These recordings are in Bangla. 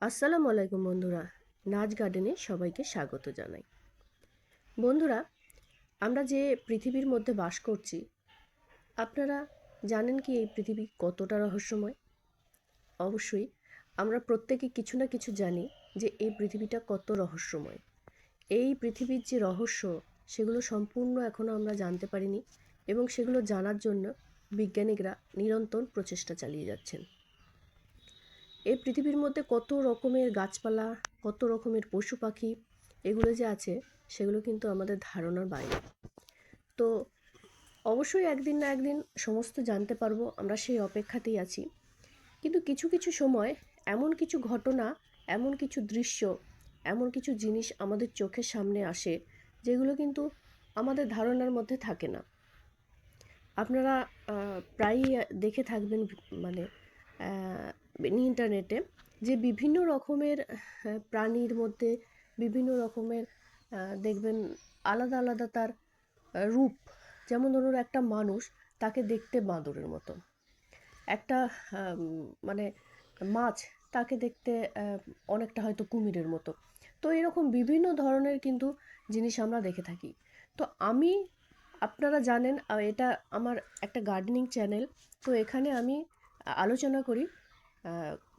আসসালামু আলাইকুম বন্ধুরা। নাচ গার্ডেনে সবাইকে স্বাগত জানাই। বন্ধুরা, আমরা যে পৃথিবীর মধ্যে বাস করছি, আপনারা জানেন কি এই পৃথিবী কতটা রহস্যময়? অবশ্যই আমরা প্রত্যেকে কিছু না কিছু জানি যে এই পৃথিবীটা কত রহস্যময়। এই পৃথিবীর যে রহস্য, সেগুলো সম্পূর্ণ এখনও আমরা জানতে পারিনি এবং সেগুলো জানার জন্য বিজ্ঞানীরা নিরন্তর প্রচেষ্টা চালিয়ে যাচ্ছেন। এই পৃথিবীর মধ্যে কত রকমের গাছপালা, কত রকমের পশু পাখি, এগুলো যে আছে, সেগুলো কিন্তু আমাদের ধারণার বাইরে। তো অবশ্যই একদিন না একদিন সমস্ত জানতে পারব, আমরা সেই অপেক্ষাতেই আছি। কিন্তু কিছু কিছু সময় এমন কিছু ঘটনা, এমন কিছু দৃশ্য, এমন কিছু জিনিস আমাদের চোখের সামনে আসে, যেগুলো কিন্তু আমাদের ধারণার মধ্যে থাকে না। আপনারা প্রায়ই দেখে থাকবেন মানে ইন্টারনেটে যে বিভিন্ন রকমের প্রাণীর মধ্যে বিভিন্ন রকমের দেখবেন আলাদা আলাদা তার রূপ। যেমন ধরুন একটা মানুষ তাকে দেখতে বাঁদরের মতো। একটা মানে মাছ তাকে দেখতে অনেকটা হয়তো কুমিরের মতো। তো এরকম বিভিন্ন ধরনের কিন্তু জিনিস আমরা দেখে থাকি। তো আমি, আপনারা জানেন এটা আমার একটা গার্ডেনিং চ্যানেল তো এখানে আমি আলোচনা করি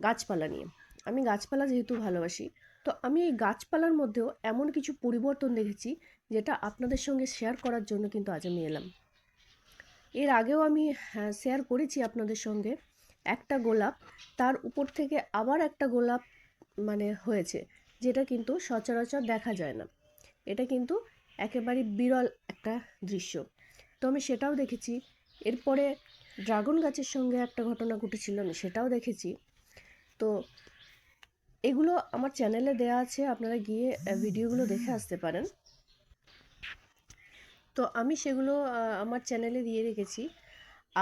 গাছপালা নিয়ে। আমি গাছপালা যেহেতু ভালোবাসি, তো আমি এই গাছপালার মধ্যেও এমন কিছু পরিবর্তন দেখেছি, যেটা আপনাদের সঙ্গে শেয়ার করার জন্য কিন্তু আজ আমি এলাম। এর আগেও আমি শেয়ার করেছি আপনাদের সঙ্গে একটা গোলাপ, তার উপর থেকে আবার একটা গোলাপ মানে হয়েছে, যেটা কিন্তু সচরাচর দেখা যায় না। এটা কিন্তু একেবারে বিরল একটা দৃশ্য। তো আমি সেটাও দেখেছি। এরপরে ড্রাগন গাছের সঙ্গে একটা ঘটনা ঘটেছিল আমি সেটাও দেখেছি। তো এগুলো আমার চ্যানেলে দেওয়া আছে, আপনারা গিয়ে ভিডিওগুলো দেখে আসতে পারেন। তো আমি সেগুলো আমার চ্যানেলে দিয়ে রেখেছি।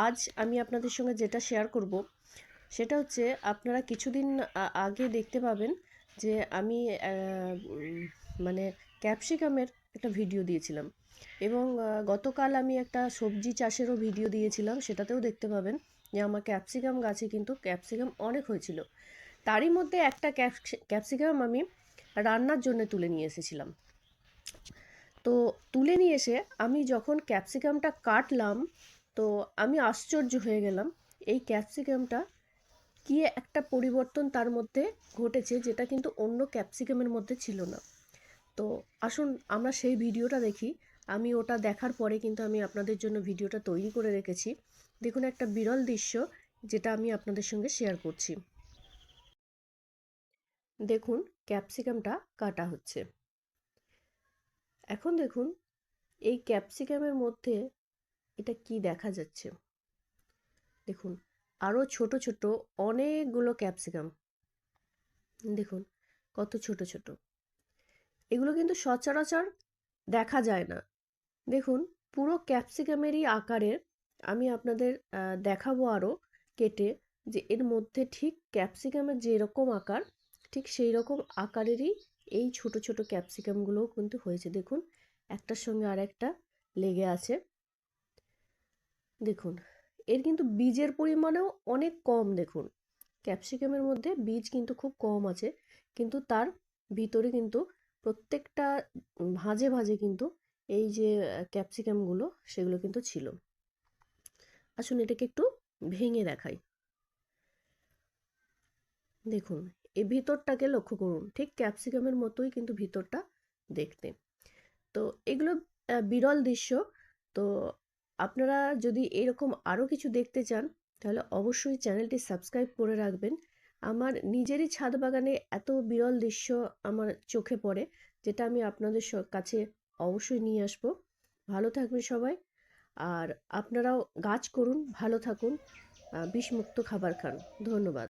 আজ আমি আপনাদের সঙ্গে যেটা শেয়ার করব, সেটা হচ্ছে আপনারা কিছুদিন আগে দেখতে পাবেন যে আমি মানে ক্যাপসিকামের একটা ভিডিও দিয়েছিলাম। এবং গতকাল আমি একটা সবজি চাষেরও ভিডিও দিয়েছিলাম, সেটাতেও দেখতে পাবেন যে আমার ক্যাপসিকাম গাছে কিন্তু ক্যাপসিকাম অনেক হয়েছিল। তারই মধ্যে একটা ক্যাপসিকাম আমি রান্নার জন্য তুলে নিয়ে এসেছিলাম। তো তুলে নিয়ে এসে আমি যখন ক্যাপসিকামটা কাটলাম, তো আমি আশ্চর্য হয়ে গেলাম, এই ক্যাপসিকামটা কি একটা পরিবর্তন তার মধ্যে ঘটেছে যেটা কিন্তু অন্য ক্যাপসিকামের মধ্যে ছিল না। তো আসুন আমরা সেই ভিডিওটা দেখি আমি ওটা দেখার পরে কিন্তু আমি আপনাদের জন্য ভিডিওটা তৈরি করে রেখেছি। দেখুন একটা বিরল দৃশ্য যেটা আমি আপনাদের সঙ্গে শেয়ার করছি। দেখুন ক্যাপসিকামটা কাটা হচ্ছে। এখন দেখুন, এই ক্যাপসিকামের মধ্যে এটা কি দেখা যাচ্ছে? দেখুন আরও ছোট ছোট অনেকগুলো ক্যাপসিকাম দেখুন, কত ছোট ছোট। এগুলো কিন্তু সচরাচর দেখা যায় না। দেখুন, পুরো ক্যাপসিকামেরই আকারের আমি আপনাদের দেখাবো আরও কেটে যে এর মধ্যে ঠিক ক্যাপসিকামের যেরকম আকার, ঠিক সেই রকম আকারেরই এই ছোট ছোট ক্যাপসিকামগুলোও কিন্তু হয়েছে। দেখুন, একটার সঙ্গে আর একটা লেগে আছে। দেখুন, এর কিন্তু বীজের পরিমাণেও অনেক কম দেখুন। ক্যাপসিকামের মধ্যে বীজ কিন্তু খুব কম আছে, কিন্তু তার ভিতরে কিন্তু প্রত্যেকটা ভাঁজে ভাঁজে কিন্তু এই যে ক্যাপসিকামগুলো সেগুলো কিন্তু ছিল। আসুন এটাকে একটু ভেঙে দেখাই। দেখুন এই ভিতরটাকে লক্ষ্য করুন। ঠিক ক্যাপসিকামের মতোই কিন্তু ভিতরটা দেখতে। তো এগুলো বিরল দৃশ্য। তো আপনারা যদি এরকম আরও কিছু দেখতে চান, তাহলে অবশ্যই চ্যানেলটি সাবস্ক্রাইব করে রাখবেন। আমার নিজেরই ছাদ বাগানে এত বিরল দৃশ্য আমার চোখে পড়ে, যেটা আমি আপনাদের কাছে অবশ্যই নিয়ে আসব। ভালো থাকবেন সবাই। আর আপনারাও গাছ করুন, ভালো থাকুন। বিষমুক্ত খাবার খান। ধন্যবাদ।